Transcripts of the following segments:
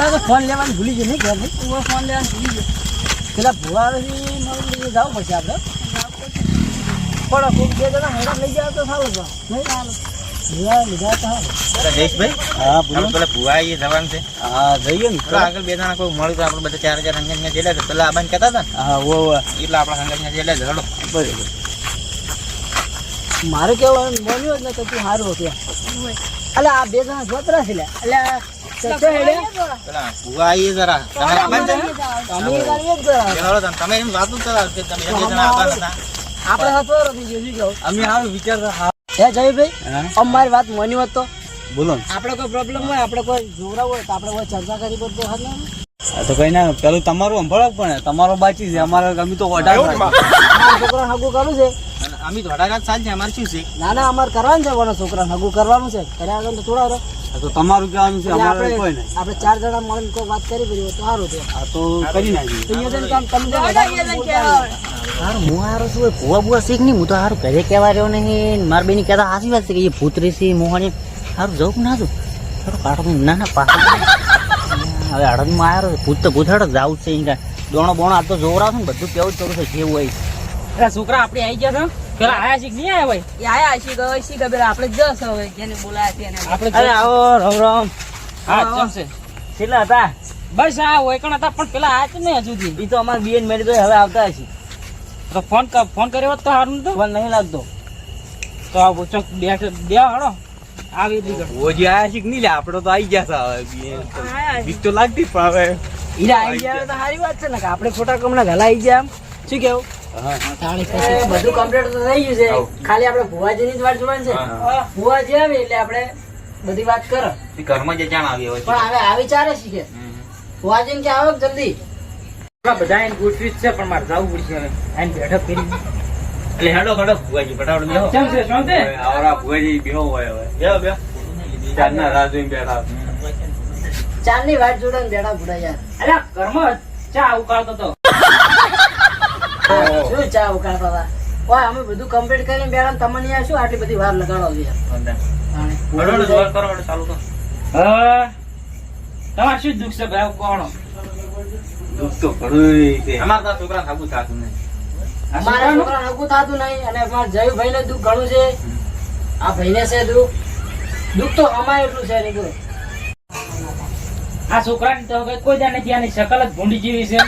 લાગે ફોન લેવાનું ભૂલી ગયો નહીં ઘેર. નહીં ફોન લેવાનું ભૂલી ગયો. પેલા ભૂવા આવે જવું પડશે આપણે. પણ કોઈક બે જણા હેરાન લઈ જાવ તો સારું છે. નહીં? ભુવા લીધા તો સારું. જયેશભાઈ હા આપણે પેલા ભુવા આવીએ જવાનું છે. હા જઈએ ને. પેલા આગળ બે જણા કોઈ મળ્યું તો આપણે બધા ચાર હજાર હંગાત ને જેલા છે. પેલા આબાને કહેતા હતા હા એટલે આપણા હંગાત ને જેલા છે. હલો. બરાબર. મારે કેવું બન્યું જ ને તો તું સારું હતું એટલે આ બે જણા જોતરા છે લે એટલે હેડે પેલા ભુવા આવીએ જરા છે? તમે એમ વાતું કે તમે જણા હતા આપણે અમે વિચારતા હે. જયભાઈ અમારી વાત મની હોત તો? બોલો. ને. આપણે કોઈ પ્રોબ્લેમ હોય આપણે કોઈ જોવરા હોય તો આપણે કોઈ ચર્ચા કરી પડતો હાલ ના તો કઈ ના પેલું તમારું સંભાળો પણ તમારો બાચી છે. અમારે અમે તો વધારે છોકરા હગું કરવું છે. અમે તો અઢાર સાલ અમારે શું છે? ના ના અમારે કરવાનું છે કોના છોકરા હગું કરવાનું છે. કર્યા આગળ તો થોડા રહો. તો તમારું કહેવાનું છે અમારે કોઈ આપણે નહીં. આપણે ચાર જણા મળીને કોઈ વાત કરી પડી તો સારું છે. આ તો કરી નાખીએ. તો યોજન કામ તમે જો હારું હું હારો છું ભૂવા ભૂવા શીખ નહીં હું તો હારું ઘરે કહેવા રહ્યો નહીં. મારા બેની કહેતા હાસી વાત છે કે એ ભૂતરી છે મોહણી. હારું જવું કે ના જવું? હારું કાઢો ના ના પાટો હવે હળદમાં આવ્યો ભૂત તો ભૂત હેડો જાવું છે. દોણો બોણો આ તો જોવરાવ ને બધું કેવું જ કરું છે જેવું હોય. છોકરા આપણે આવી ગયા છે? પેલા આયા છે કે નહીં આયા ભાઈ? એ આયા શી ખબર શી ખબર આપણે જશ હવે જેને બોલાયા છે એને. આપણે અરે આવો રામ રામ. હા જમશે. કેટલા હતા? બસ આ હોય કણ હતા પણ પેલા ને હજુ સુધી. એ તો અમારે બીએન મેરી તો હવે આવતા હશે. તો ફોન ફોન કર્યો તો સારું નતું? પણ નહીં લાગતો. તો આ ચોક બે બે હળો આવી ઓજી આયા શીખ નહીં લે આપણે તો આવી ગયા હતા હવે બીક તો લાગતી પણ હવે. ઈરા આવી ગયા તો સારી વાત છે ને કે આપણે ખોટા કમણા વહેલા આવી ગયા શું કેવું? બધું કમ્પ્લીટ તો થઈ ગયું છે. ખાલી આપણે ભુવાજીની જ વાત જોવાની છે. ભુવાજી આવે એટલે આપણે બધી વાત કરો. ઘરમાં જે જાણ આવી હોય પણ હવે આ વિચારે છે કે ભુવાજીને કે આવો જલ્દી. બધા એને ગોઠવી છે પણ મારે જવું પડશે હવે. આઈને બેઠક કરી. એટલે હેડો હેડો ભુવાજી ફટાફટ બેહો. કેમ છે શાંતિ હવે આવરા ભુવાજી બેહો હોય હવે. બેહો બેહો. ચારના રાહ જોઈને બેઠા. ચાંદની વાત જોડે ને બેડા ભૂડા યાર અલ્યા ઘરમાં ચા ઉકાળતો તો. શું ચા ઉકાળતા બાબા ઓય અમે બધું કમ્પ્લીટ કરીને બેડા ને તમને યાર શું આટલી બધી વાર લગાડો યાર તમારે શું દુઃખ છે ભાઈ કોણ દુઃખ તો ઘણું છે અમારે આ છોકરાને થતું નહીં અમારા છોકરા નકું થતું નહીં અને અમારા જયભાઈ ને દુઃખ ઘણું છે આ ભાઈને છે દુઃખ દુઃખ તો અમારે એટલું છે નીકળો આ છોકરાની તો હવે કોઈ જાણે ત્યાંની શકલ જ ભૂંડી જેવી છે.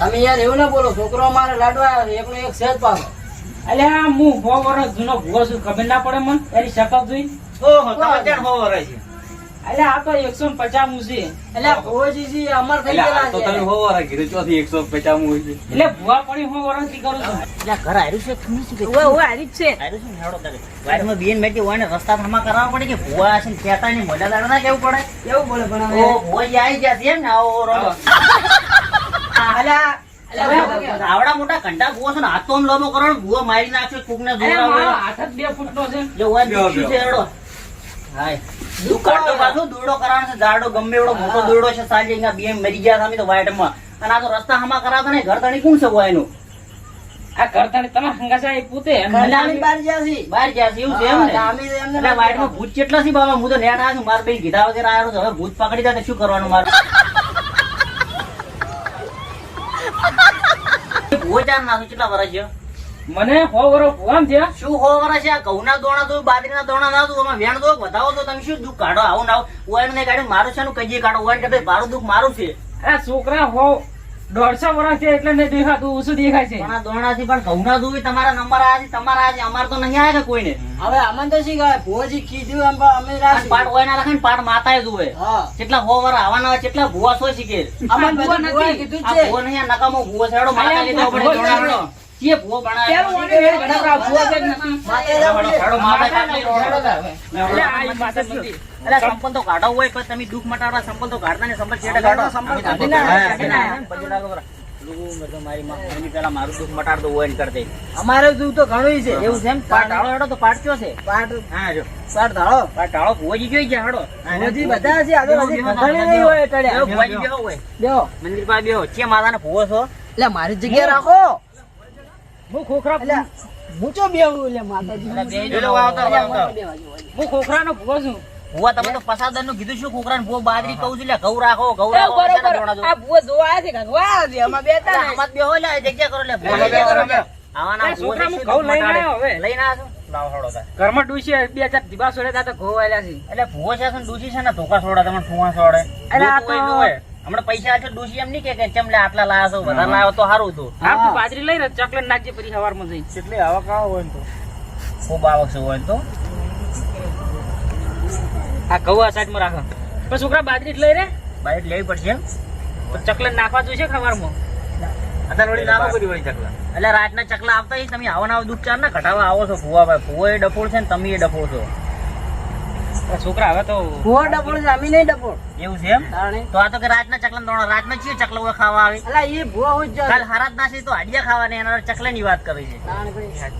તમે યાર એવું ના બોલો છોકરો મારે લાડવા આવ્યો છે એકનો એક સહેજ પાડો. અલ્યા હું સો વર્ષ જૂનો ભૂગો છું ખબર ના પડે મને એની શકલ જોઈ. ઓહો તમે ક્યાં હો વરાય છે. અલ્યા આ તો એકસો પચાસ છે. એટલે ભોજીજી અમાર થઈ ગયેલા છે. તમે હોવારા કીધું ચોથી એકસો પચાસ છે. એટલે ભૂવા પડી હું થી કરું છું. એટલે ઘર હાર્યું છે હાર્યું હેડો તારે. બેન રસ્તા થમા કરાવવા પડે કે ભૂવા છે ને ખેતા ની મોઢા દાડા ના કેવું પડે? એવું બોલે પણ ઓ આવી ગયા છે ને આવો રોડો આવડા મોટા કંટા ભૂવો છે ને હાથ તો આમ લોબો કરો ને ભૂવો મારી નાખશે કોક ને અલ્યા હાથ જ બે ફૂટનો છે. જો હોય બેહો, દીક્ષુ છે બેહો. હાય. દુઃખ પાછો દોરડો કરવાનો છે જાડો ગમે એવડો મોટો દોરડો છે સાંજે અહીંયા બે મરી ગયા સામે તો વાઈટમાં. અને આ તો રસ્તા હમા કરાવતા ને ઘર તણી કોણ છે એનું આ કરતાની તમે હંગાસા એ પોતે બાર એવું છે ને હા, એમને એટલે ભૂત કેટલા સી બાબા હું તો નેટ આવ્યો મારા ભાઈ કીધા વગર આવ્યો હવે ભૂત પકડી દે શું કરવાનું મારે? ભૂવો નાખું કેટલા વર્ષ છે? મને હો વરો ભૂવામ થયા. શું હો વરા છે? આ ઘઉંના દોણા દો બાજરીના દોણા ના એમાં વેણ દો બતાવો તો તમે શું દુઃખ કાઢો? આવું ના આવું. ને કાઢે મારું છે કજીએ કાઢો. હોય કે મારું દુઃખ મારું છે. આ છોકરા હો દોઢસો વર્ષ છે એટલે નહીં દેખાતું ઓછું દેખાય છે. પણ આ દોણાથી પણ ઘઉંના દોવી તમારા નંબર આયા છે તમારા આવ્યા છે અમારે તો નહીં આવ્યા કે કોઈને? હવે અમને તો શી કહે ભુવાજી કીધું એમ અમે. પાટ ઓયના રાખે ને પાટ માતાએ જોવે હા. કેટલા હો વર આવવાના હોય, કેટલા ભૂવા સોય શીખે. અમને ભૂવા નથી. કીધું છે. ભૂવા નહીં નકામો ભૂવો છે માતા લીધો પડે દોણા કે ભૂવો પેલું બનાવ્યો જ સંપલ તો કાઢો હોય પણ તમે દુઃખ મટાડવા સંપલ તો કાઢતા ને સંપલ છેડે કાઢો સંપલ કાઢી કાઢી નાખો. કાઢી નાખો. પછી લાગો બરા. લોકો મેં તો મારી માં એની પેલા મારું દુઃખ મટાડતો હોય ને કરી દે અમારે દુઃખ તો ઘણું છે. એવું છે હેડો તો પાટ કયો છે? પાટ હા જો. પાટ ધાળો પાટ ઢાળો ભુવાજી જોઈ ગયા હેડો. ભુવાજી બધા છે આ તો હજી ખંડાણી નહીં હોય ટળ્યા. ભુવાજી બેહો હોય. બેહો. મંદિર પાસે બેહો. કે માતાને ભૂવો છો? એટલે મારી જગ્યા રાખો. હું ખોખરા એટલે હું એટલે માતાજી એટલે. આવતા. હું ખોખરાનો ભૂવો છું ભુવા તમે તો પસાદરનું કીધું શું છોકરાને ભુવા બાજરી કહું છું લે ઘઉં રાખો ઘઉં રાખો બરોબર. શેના દોણા દો? આ ભૂવો જોવા છે ગગવા છે અમાર બે હતા ને. આમાં બેહો લે, જગ્યા કરો એટલે ભુવા આમાં. આવાના છોકરા હું ઘઉં લઈને આવ્યો હવે. લઈને આવ્યો છો? લાવો હળો તાર. ઘરમાં ડૂસી બે ચાર દીવા સોડે તા તો ઘઉં આલ્યા છે એટલે ભૂવો છે ડૂસી છે ને ધોકા સોડા તમે ઠુવા સોડે એટલે આ તો- હોય. હમણાં પૈસા આટલા ડૂસી એમ નહીં કે ચમલે આટલા લાયા છો વધારે લાયો તો સારું હતું. હા. બાજરી લઈ ને ચોકલેટ નાખજે પછી સવારમાં જઈ એટલે આવક આવે હોય તો? ખૂબ આવક છે હોય તો. આ કહું આ સાઈડમાં રાખો. પણ છોકરા બાજરી લઈ રે. બાજરી લેવી પડશે તો ચકલેટ નાખવા જોઈશે ખવારમાં અત્યારે નાખો બધી વળી ચકલા એટલે રાતના ચકલા આવતા તમે આવા આવો દુઃખ ચાર ના ઘટાડવા આવો છો. ફુવા ભાઈ ફુવો એ ડફોળ છે ને તમે એ ડફોળ છો. છોકરા હવે તો ભૂવો ડબોળ જામી નહીં ડબોળ. એવું છે એમ? તો આ તો કે રાતના ચકલા દોણો રાતના ચીયો ચકલા ખાવા આવે? અલા એ ભૂવા હોય જ. કાલ હારાત નાસી તો આડિયા ખાવાની એના ચકલા ની વાત કરી છે. ભાઈ.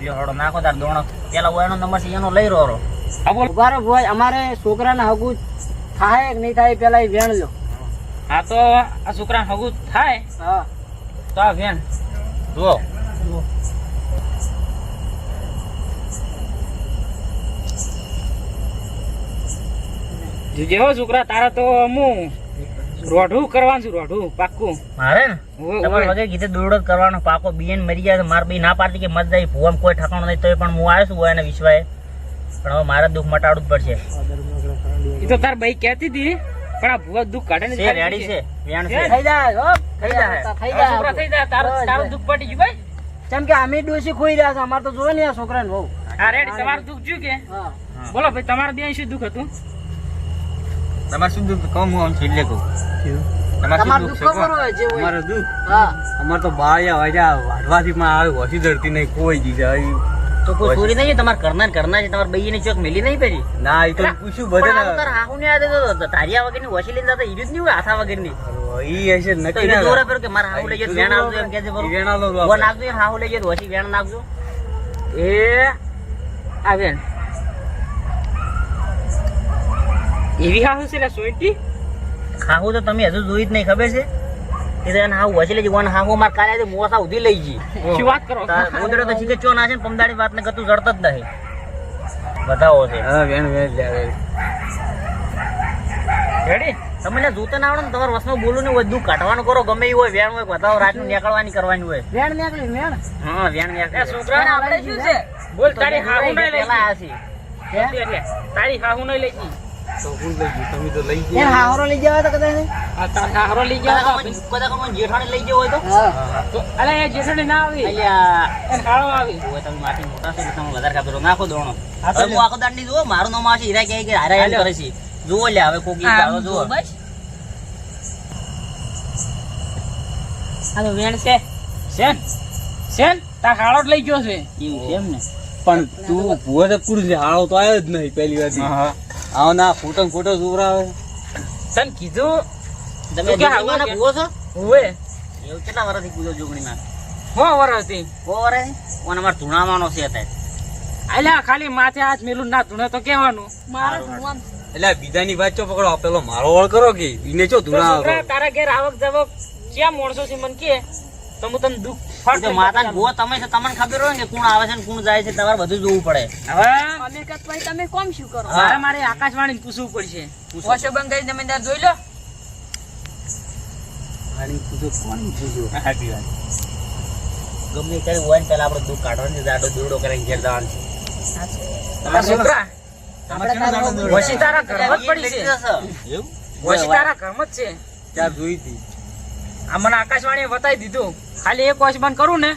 લ્યો હળો નાખો તાર દોણો. પેલા ઓયનો નંબર છે એનો લઈ રહ્યો આ બોલ. ઉભારો ભાઈ અમારે છોકરાને હગુ થાય કે નહીં થાય પેલા એ વેણ લો હા તો આ છોકરાને હગુ થાય? હા. તો આ વેણ. જુઓ. જેવો છોકરા તારા તો હું રોઢું કરવાનું છું રોઢું પાક્કું. મારે ને? તમારે વગર કીધે દોડો કરવાનો પાકો બીએન મરી જાય તો માર બી ના પાડતી કે મત જાય ભૂવામાં કોઈ ઠકાણો નહીં તોય પણ હું આવ્યો છું એને વિશ્વાએ. પણ હવે મારે દુઃખ મટાડવું જ પડશે. એ તો તાર ભાઈ કહેતી હતી પણ આ ભૂવા દુઃખ કાઢે ને રેડી છે. વેણ છે. થઈ જાય હો થઈ જાય. થઈ જાય છોકરા થઈ જાય તારું તારું દુઃખ પટી ગયું ભાઈ. કેમ કે અમે ડોસી ખોઈ રહ્યા છે અમારે તો જોવે ને આ છોકરાને બહુ. આ રેડી તમારું દુઃખ જોયું કે? બોલો ભાઈ તમારા બે શું દુઃખ હતું? તમારે શું દુઃખ? કહું હું આમ છેલ્લે કહું. તમારે દુઃખ છે અમારે દુઃખ? હા. અમારે તો બાળિયા વાજ્યા વાઢવાથી માં આવે વસી ધરતી નહીં કોઈ દીધા તો કોઈ ચોરી નહીં તમારે કરના કરના છે તમારે બૈયે ચોક મેલી નહીં પેલી? ના એ તો પૂછ્યું બધે તારા હાહુ ને આદે તો તારિયા વગરની ઓછી લઈને જતા ઈર્યું જ નહીં હોય વગરની ઈ હશે નક્કી ના દોરે પર કે મારા હાહુ લઈ જાય વેણ આવજો એમ કે છે બરોબર? વેણાલો તો નાખજો હાહુ લઈ જાય તો વેણ નાખજો. એ આ એવી હાહુ છે લે સોઈટી હાહુ તો તમે હજુ જોઈ જ નહીં ખબર છે? એ હાહુ વસી લઈ જાય હાહુ માર કાલે મોસા ઉધી લઈ ગઈ. શું વાત કરો? તાર તો શીખે ચો ના છે પમદાડી વાત ને કતું જડત જ નહીં. બતાવો છે. હા વેણ વેણ લે રેડી? તમે જોતા ના આવડે ને તમારે વસમાં બોલું ને બધું કાઢવાનું કરો ગમે એવું હોય વેણ હોય બતાવો રાતનું નીકળવાની કરવાની હોય. વેણ નીકળી વેણ? હા વેણ નીકળે. છોકરા આપણે શું છે? બોલ તારી હાહુ નહીં લઈ પેલા તારી હાહુ નહીં લઈ તો કોણ લઈ ગયું? તમે તો લઈ ગયા. હાવરો લઈ જવા તો કદાચ આ તારા હાહરો લઈ ગયા કદાચ હતા. અમને- કદાચ અમને જેઠાણી લઈ ગયો હોય તો? હા. એ જેઠાણી ના આવી. અલ્યા. એને હાળો આવી. ઓય તમે માથી મોટા છો તમે વધારે કાપેલો નાખો દોણો. હા, તો હવે હું આખો દાંડી જુઓ મારું નામ આવશે હીરા કહે કે હારા એમ કરે છે. જુઓ લે હવે કોકી ગીત જુઓ બસ. આ તો વેણ છે. શેન? શેન? તાર હાળો જ લઈ ગયો છે. એવું છે એમ ને પણ તું ભૂવે તો કુડ હાળો તો આવ્યો જ નહીં પહેલી વાર હા, હા. આવો ના ફોટો ને ફોટો સુવરાવે. તને કીધું? તમે કે જોગણીમાં ભૂવો છો? હોવે એવું કેટલા વર્ષથી કૂદો જોગણીમાં? હો વર હતી બહુ વર્ષ ઓને અમારે ધૂણાવાનો છે અત્યારે. અલ્યા ખાલી માથે હાથ મેલું ના ધૂણે તો કેવાનું મારા ભગવાન એટલે બીજાની વાત ચો પકડો? પેલો મારો ઓળ કરો કે? એને ચો ધૂણા તારા ઘેર આવક જવક ક્યાં મોડસો છે મન કે? તો હું દુઃખ તમે છે તમને ખબર હોય ને કોણ આવે છે ને કોણ જાય છે તમારે બધું જોવું પડે. હવે? અમે તમે કોમ શું કરો? મારે મારે આકાશવાણી પૂછવું પડશે. વોશો બંધ કરી જમીનદાર જોઈ લો. આની પૂછો કોણ પૂછ્યું? સાચી વાત. ગમે ત્યારે હોય ને પેલા આપણે દુઃખ કાઢવાની આટલો દોરડો કરીને ઘેર જવાનું છે. છોકરા તમારે કેનો દાડો દોરડો? વસી તારા ઘરમાં જ પડી છે. વસી તારા ઘરમાં જ છે. ત્યાં જોઈ હતી. આ મને આકાશવાણી બતાવી દીધું. ખાલી એક વોચ બંધ કરું ને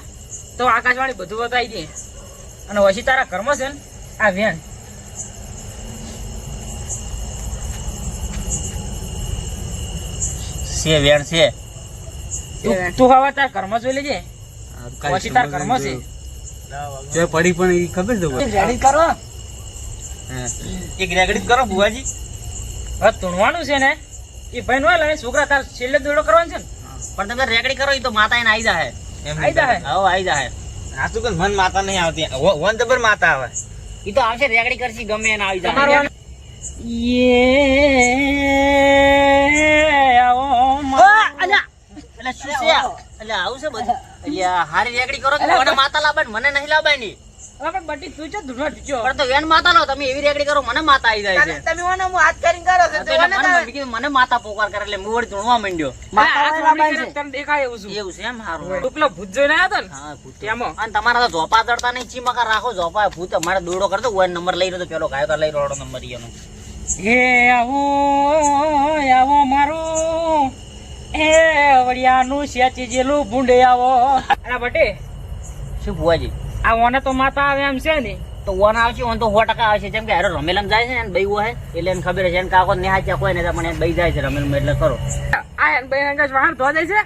તો આકાશવાણી બધું બતાવી દે. અને વસી તારા કર્મ છે ને આ વેન છે વેણ છે. તું- તું હવે તાર કર્મ જોઈ લેજે. પછી તારા કર્મ છે. જો. પડી પણ એ ખબર છે કોઈ? રેડી કરો. એક રેગડી કરો બુવાજી હવે ધૂણવાનું છે ને એ ભાઈ નો લે છોકરા તાર છેલ્લે દોડો કરવાનો છે ને. પણ તમે રેકડી કરો એ તો માતા એને આવી જાય આવી જાય હવે આવી જાય આ કે મન માતા નહીં આવતી. વન જબર માતા આવે. એ તો આવશે રેકડી કરશે ગમે એને આવી જાય યે આવો અલ્યા. એટલે શું છે? એટલે આવું છે બધું? અલ્યા. હારી રેકડી કરો તો મને માતા લાવવાની મને નહીં લાવવાની અલા બટી તું છે ધૂનો ઢીચો. પણ તો વેણ માતા લો તમે એવી રેકડી કરો મને માતા આવી જાય છે. તમે મને હું હાથ કરીને કરો છો તો મને મને માતા પોકાર કરે એટલે હું ધૂણવા માંડ્યો. માતા આ વાળા થોડી બાઈ છે. તને દેખાય એવું છું. એવું છે એમ? હારું તું ભૂત જોઈને આવ્યો ને હા ભૂત તેમાં અને તમારા તો ઝોપા ચડતા નહીં ચીમકા રાખો ઝોપા ભૂત અમારે દોડો કરતો વન નંબર લઈ રહ્યો તો પેલો ગાયો લઈ રહ્યો નંબર. હે આવો આવો મારું એ વડિયાનું સેચી જેલું ભૂંડે આવો. અરે બટે શું ભુવાજી? આ ઓને તો માતા આવે એમ છે ને. તો ઓન આવશે ઓન તો સો ટકા આવશે. જેમ કે હારો રમેલમ જાય છે ને બઈ હે એટલે એને ખબર છે. એને કાકો નેહાચ્યા કોઈ નહીં પણ એને જાય છે રમેલમ એટલે કરો આ એને હંગાજ વાહન ધોવા જાય છે?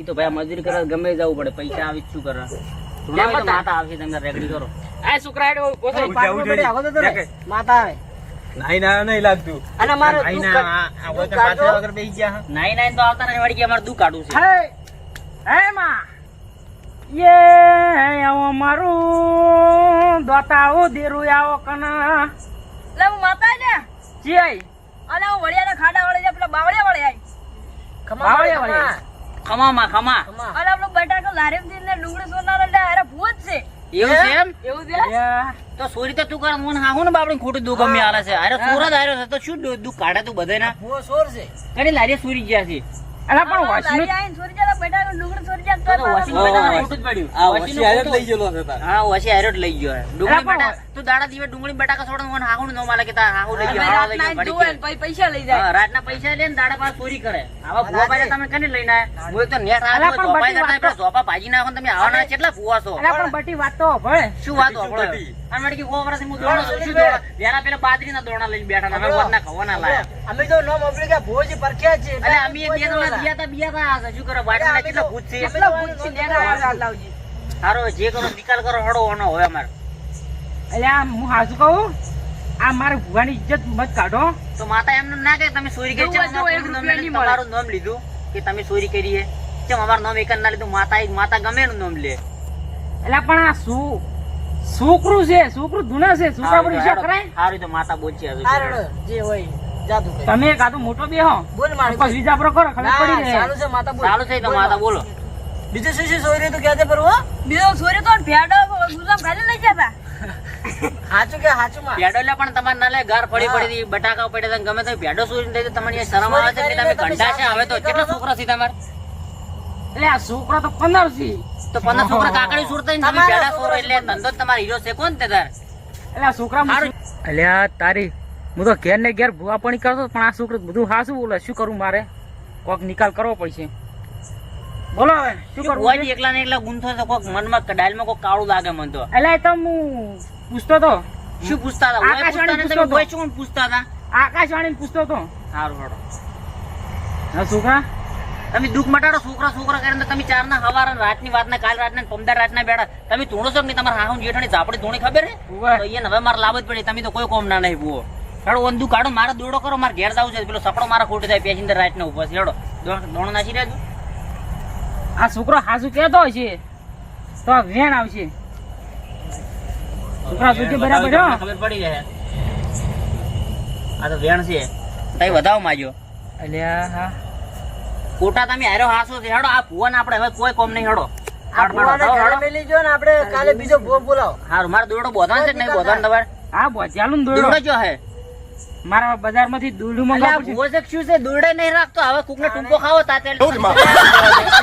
એ તો ભાઈ મજૂરી કરવા ગમે જવું પડે પૈસા આવી શું કરવા. હોય માતા આવશે તમે રેકડી કરો. આ તમે. માતા આવે. નાઈ ના નહીં લાગતું. અને મારે નાઈ ના આ- આ વગર પાછળ વગર બેસી ગયા નાઈ નાઈ તો આવતા નથી વળી કે અમારે દુ કાઢું છે. હે હે માં. યે આવો મારું દોતાઓ દેરું આવો કના. લે હું માતા ને? જીય. અને હું વડિયાના ખાડા વાળે છે પેલા બાવળિયા વાળે આઈ ખમા ખમા. વાળે. ખમામાં ખમા. અને આપણો બટાકો લારીમથી ને ડુંગળી સોનારો એટલે હારે ભૂત છે. એવું છે એમ? એવું છે? તો સોરી તો તું કરે હું હાહું ને બાપડી ખોટું દુઃખ ગમે આલે છે. અરે સોર જ છે તો શું દુઃખ કાઢે તું બધે ના સોર છે. કઈ લારી સુરી ગયા છે. અલા પણ લારી આઈને જાય બટાકો ડુંગળી સોરી જાય તો તો વોશિંગ બેટા આ વોશિંગ વસી જ ખોટું. લઈ ગયેલો છે તાર. હા વસી હાર્યો લઈ ગયો પણ બટા તું દાડા દિવસ ડુંગળી બટાકા છોડે મને હાહું નો માલે કે તાર હાહું લઈ જાય ને પૈસા લઈ જાય. રાતના પૈસા લઈને દાડા પાસે ચોરી કરે. આવા ભૂવા પાછા તમે કને લઈને? હું. તો નેટ આવે બધી ઝોપા ભાજી નાખો ને તમે આવાના કેટલા ભૂવા છો. અલા પણ બટી વાત તો ભળે શું વાત હોભળો? અને વળી કે વર્ષથી હું દોણો છું, શું દોડો? વેરા પેલા બાજરીના દોણા લઈને બેઠા અમે વર ના ખવા ના લાયા. અમે તો નો આપણે કે ભોજ પરખ્યા છે. અલે અમે બે દોણા દિયા તા, બિયા તા, આ શું કરો? વાડીના કેટલા ભૂત છે? કેટલા ભૂત છે નેરા લાવજી હારો, જે કરો નિકાલ કરો હડો ઓનો હોય અમારે. એટલે આ હું હાજુ કહું? આ મારે ભુવાની ઇજ્જત મત કાઢો. તો માતા એમને ના કે તમે ચોરી કરી. તમારું નામ લીધું કે તમે ચોરી કરી કેમ અમારું નામ એક ના લીધું માતા માતા ગમે એનું નામ લે. એટલે પણ આ શું છોકરું છે છોકરું ધૂના છે છોકરા પર હિસાબ કરાય. સારું તો માતા બોલશે હવે જે હોય જાદુ તમે કાતો મોટો બેહો. બોલ મારે પછી વિજા પર કરો ખબર પડી જાય. સારું છે માતા બોલ. સારું છે તો માતા બોલો. બીજું શું શું સોયરી તું કહેતે પર બીજો સોરી તો ભેડો ગુલામ ખાલી લઈ જતા હાચું કે હાચું માં? ભેડો લે પણ તમારે ના લે ગાર પડી પડી બટાકા પડે છે, ગમે તો ભેડો સુરીને દે, અહીંયા શરમ આવે છે કે તમે ઘંટા છે હવે તો કેટલા છોકરા છે તમારે? એટલે આ છોકરા તો પંદર છે. તો પંદર છોકરા કાકડી સુરતા ને તમે ભેડા સોરો એટલે ધંધો તમારો હીરો છે. કોણ તે તાર? એટલે આ છોકરા એટલે આ તારી હું તો ઘેર ને ઘેર ભૂવા પાણી કરતો પણ આ છોકરો બધું હાસું બોલે. શું કરું મારે? કોક નિકાલ કરવો પડશે. બોલો હવે શું કરવું એકલા ને એકલા ગુંથો તો કોક મનમાં ડાલમાં કોક કાળું લાગે મન તો. એટલે તો હું પૂછતો તો. શું પૂછતા હતા? આકાશવાણી તમે શું પૂછતા હતા? આકાશવાણી પૂછતો તો. સારું હડો હા છોકરા તમે દુઃખ મટાડો છોકરા છોકરા કરીને તમે ચાર ના હવાર રાતની વાત ના કાલ રાતના પમદાર રાતના બેડા તમે ધૂણો છો ને નહીં? તમારા હાહુ જેઠાણી ઝાપડી ધૂણી ખબર હે. તો એને હવે મારે લાભ જ પડી. તમે તો કોઈ કોમ ના નહીં ભૂવો. હેડો વંદુ કાઢો મારે દોડો કરો મારે ઘેર જવું છે. પેલો સપડો મારા ખોટી થાય પેસેન્જર રાતના ઊભો છે. હેડો દોણ નાસી રહેજો. આ છોકરો હાસુ કહેતો હશે તો આ વેણ આવશે. છોકરા સુધી બરાબર હો. ખબર પડી જાય. આ તો વેણ છે. તઈ વધાવ માજો. અલ્યા હા. કોટા તમે હારો હાસો છે હેડો આ ભુવન આપણે હવે કોઈ કોમ નહીં હેડો. આપણે કાલે બીજો ભૂવો બોલાવો. હારું મારે દોડો બોધાન છે નહીં બોધાન તમારે? આ બોજાલું દોડો દોડો જો હે. મારા બજારમાંથી છે કે શું છે? દોડે નહીં રાખતો. હવે કૂકને ટૂંકો ખાવો તાતે. આ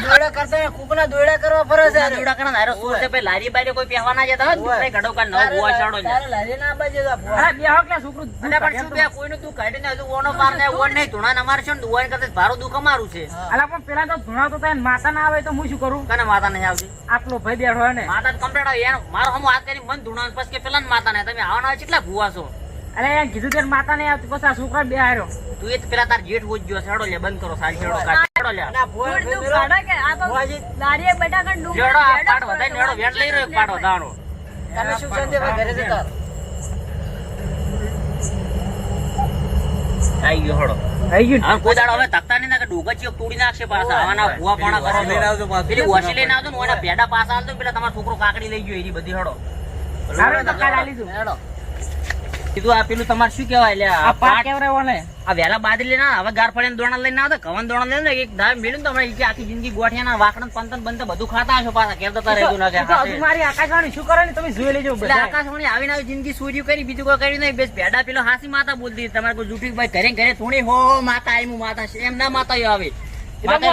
દોયડા કરતા કૂકના કરવા ફરે છે. દોડા કરે ને હારો શું છે? ભાઈ લારી બારી કોઈ પહેવા ના જતા હોય ને, દુસરે ઘડો કા નવ ગોવા ચાડો ને. લારી ના બાજુ તો અરે બેહો કે છોકરો છોકરું પણ શું બે? કોઈનું તું કાઢીને હજુ ઓનો પાર ને ઓન નહીં. ધૂણા ને અમારે છે ને દુવાન કરતા ભારો દુખ અમારું છે. અલા પણ પેલા તો ધૂણાતો થાય ને માતા ના આવે તો હું શું કરું? કને માતા નહીં આવતી? આટલો ભાઈ બેઠો હોય ને. માતા કમ્પ્લેટ આવે મારો હમ વાત કરી મન ધૂણા પછી કે પેલા માતા ને તમે આવવાના કેટલા ભૂવા છો? અરે યાર કીધું તેર માતા નહીં આવતી પછી આ છોકરા બે હાર્યો તું એ જ પેલા તાર જેઠ વોજ ગયો છે લે બંધ કરો સાલ છેડો કાઢ હેડો લે ના, ભોળ તું દૂધ કે આ તો લારીએ બટાકા કણ ડુંગળી હેડો આ પાડ પાટ નેડો વેટ લઈ રહ્યો પાડો દાણો તમે શું સંજયભાઈ ઘરે જતા રહો. ગયો હેડો થઈ ગયું કોઈ દાડો હવે તકતા નહીં નાખે ડૂગા ચીક તોડી નાખશે પાછા આવાના ભુવા પાણા કરો લઈને આવજો. પાછું. પેલી વોશી લઈને આવજો ને ઓના ભેડા પાછા આવજો પેલા તમારો છોકરો કાકડી લઈ ગયો એની બધી હડો સારું તો કાલ આલી દઉં. હેડો. કીધું આ પેલું તમારે શું કહેવાય લે આ પાટ કેવરાવો ને? આ વેલા બાદરી લઈને આ હવે ગાર ફળીને દોણા લઈને આવતા કવન દોણા લઈને એક દાવ મેળ્યું ને કે આખી જિંદગી ગોઠિયાના વાકણ પંતન બંતન બધું ખાતા હશો પાછા કેમ તો રહેતું ના કે મારી આકાશવાણી શું કરે ને તમે જોઈ લેજો એટલે બધા. આકાશવાણી આવીને આવી જિંદગી સૂર્યું કરી બીજું કોઈ કર્યું નહીં બેસ ભેડા પેલો હાસી માતા બોલતી તમારે કોઈ જૂઠી ભાઈ ઘરે ઘરે થોડી હો માતા આઈ માતા છે. એમ ના માતા આવે તમે?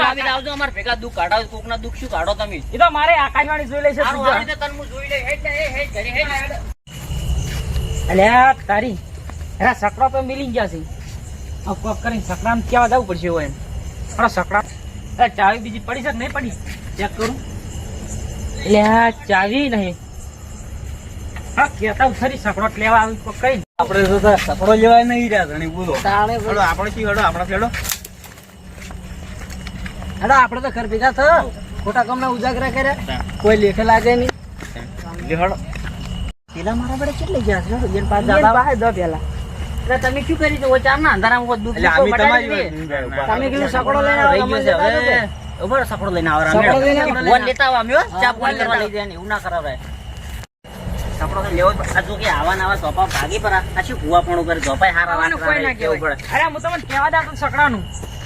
મારે આકાશવાણી જોઈ લે, હેડ. અલ્યા તારી. એના સકડા તો મિલી ગયા છે. કોક કરીને સકડામાં કેવા જવું પડશે હોય એમ. પણ સકડા અરે ચાવી બીજી પડી છે નહીં પડી? ચેક કરું. એટલે આ ચાવી નહીં. હા કેતા ખરી સકડો લેવા આવી કોક કઈ આપણે તો તાર લેવા નહીં રહ્યા ધણી બોલો હડો આપણે શું હડો આપણે ફેડો હેડો આપણે તો ઘર ભેગા થયો. ખોટા કામના ઉજાગરા કર્યા. કોઈ લેખે લાગે નહીં. હડો. પેલા મારા બડે કેટલે ગયા છે? હેડો, પાસે દાદા પાસે દો પેલા. એટલે તમે શું કરી છે ચાર ના અંધારામાં કોઈ અમે તમારી તમે કીધું સકડો લઈને આવો, છે હવે. ઊભો સકડો લઈને આવો, સકડો લઈને આવો. ભગવાન લેતા આવો અમે, ચા ભગવાન કરવા લઈ જાય ને, એવું ના કરાવે. સકડો તો લેવો આ જો કે આવા ને આવા ચોપા ભાગી પર. આ શું ભૂવાપણું કરે ચોપાય હારા આવાનું કોઈ ના કેવું અરે હું તમને કહેવા દા તો સકડાનું.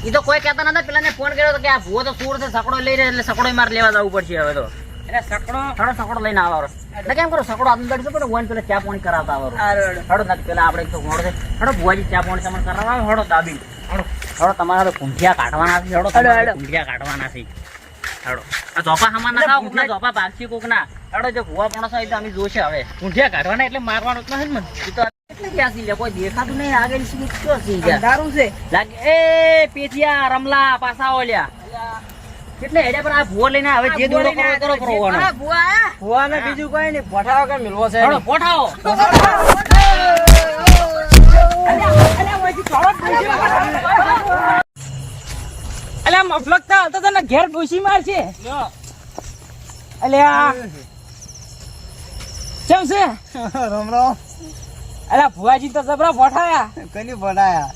એ તો કોઈ કહેતા નતા પેલા ફોન કર્યો તો કે આ ભૂવો તો સુર છે સકડો લઈ રહ્યો એટલે સકડો મારે લેવા જવું પડશે હવે તો. એટલે સકડો થોડો સકડો લઈને આવો એટલે કેમ કરો સકડો અંદર છે પણ વન પેલા ચા પાણી કરાવતા આવો હડો ના પેલા આપણે તો મોડો છે. હડો ભુવાજી ચા પાણી તમને કરાવવા આવે, હડો દાબી હડો હડો તમારે કુંઠિયા કાઢવાના છે હડો તમારે કુંઠિયા કાઢવાના છે. હડો આ ચોપા હમણાં ના ખાવ કોકના ચોપા ભાગશે કોકના. હડો જો ભુવા પણ તો અમે જોશે હવે. કુંઠિયા કાઢવાના એટલે મારવાનું જ નથી મને. તો એટલે ક્યાં છે લે, કોઈ દેખાતું નહીં આગળ શું શું છે લ્યા? દારૂ છે. લાગે એ પેથિયા રમલા પાસા ઓલ્યા કેટલે હેડે પર આ ભુવો લઈને હવે જે દોડો કરો કરો કરવાનો ભુવાને બીજું કઈ નહીં ભઠા કે મિલવો છે પોઠાઓ. અલ્યા મફલકતા હતો તને ઘેર ડોસી માર છે અલ્યા કેમ છે? રામ રામ. અલ્યા ભુવાજી તો જબરા પઠાયા. કની ભણાયા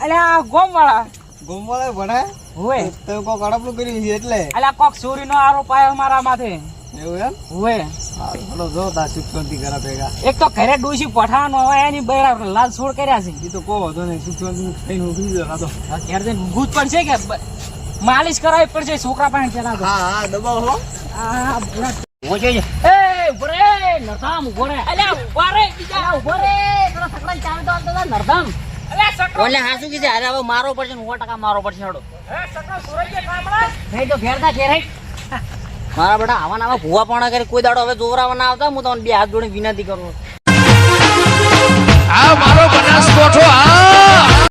અલ્યા ગોમ વાળા ગોમવાળા ભણાયા? હોય તો કોક અડપલું કર્યું છે એટલે. અલ્યા કોક ચોરી નો આરોપ આવ્યો મારા માથે. એવું એમ? હોય હાલો જો તા સુખવંતી કરા ભેગા. એક તો ઘરે ડોસી પઠાવાનો હોય એની બૈરા લાલ છોડ કર્યા છે. એ તો કો વધો નહીં સુખવંતી ખાઈને ઊભી જરા તો. ઘેર જઈને ઊંઘવું જ પડશે કે માલિશ કરાવી પડશે છોકરા પાસે પેલા હા હા દબાવ હો. આ ભૂરા ઊભો છે એ ઉભરે નરધામ ઉભરે અલ્યા ઊભા બીજા. ઉભરે પેલો સકડા ચાવી તો નરધામ. ઓલે હાસુ કીધે અરે હવે મારો પડશે ને ટકા મારો પડશે હડો. હે સકડો સુરજે કામડા તો ફેરતા ઘેર મારા બેટા આવા ને આવા ભૂવા પણ કરી કોઈ દાડો હવે જોવરાવા ના આવતા હું તમને બે હાથ જોડી વિનંતી કરું આ મારો બનાસકોઠો આ!